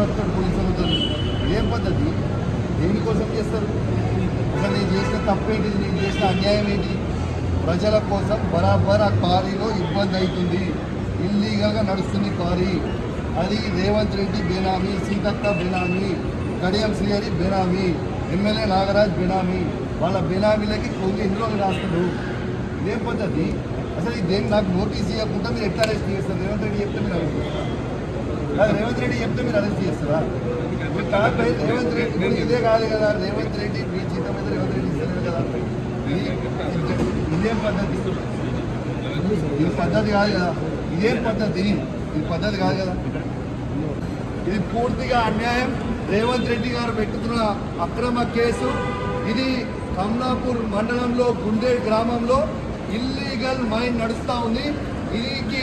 బతుకుతాడు పోలీసులతో ఏం పద్ధతి? దేనికోసం చేస్తారు? అసలు నేను చేసిన తప్పేంటిది నేను చేసిన అన్యాయం ఏంటి? ప్రజల కోసం బరాబర్ ఆ కారీలో ఇబ్బంది అవుతుంది. ఇల్లీగల్గా నడుస్తుంది కారీ అది రేవంత్ రెడ్డి బేనామీ సీతక్క బేనామీ కడియం శ్రీహరి బేనామీ ఎమ్మెల్యే నాగరాజ్ బేనామీ. వాళ్ళ బేనామీలకి కొన్ని ఎన్ని రోజులు రాస్తాడు ఇదేం పద్ధతి? అసలు ఈ దేని నాకు నోటీస్ ఇవ్వకుండా మీరు ఎట్లా అరెస్ట్ చేస్తారు? రేవంత్ రెడ్డి చెప్తే మీరు అరెస్ట్ రేవంత్ రెడ్డి చెప్తే మీరు అరెస్ట్ చేస్తారా? కాదు రేవంత్ రెడ్డి మీరు ఇదే కాదు కదా రేవంత్ రెడ్డి మీ జీతం మీద రేవంత్ రెడ్డి ఇస్తారు కదా. ఇదేం పద్ధతి? ఇది పద్ధతి కాదు కదా. ఇదేం పద్ధతి? ఇది పద్ధతి కాదు కదా. ఇది పూర్తిగా అన్యాయం. రేవంత్ రెడ్డి గారు పెట్టుకున్న అక్రమ కేసు. ఇది కమ్నాపూర్ మండలంలో గుండే గ్రామంలో ఇల్లీగల్ మైన్ నడుస్తూ ఉంది. దీనికి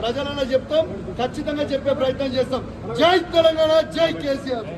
ప్రజలన్నా చెప్తాం ఖచ్చితంగా చెప్పే ప్రయత్నం చేస్తాం. జై తెలంగాణ జై కేసీఆర్.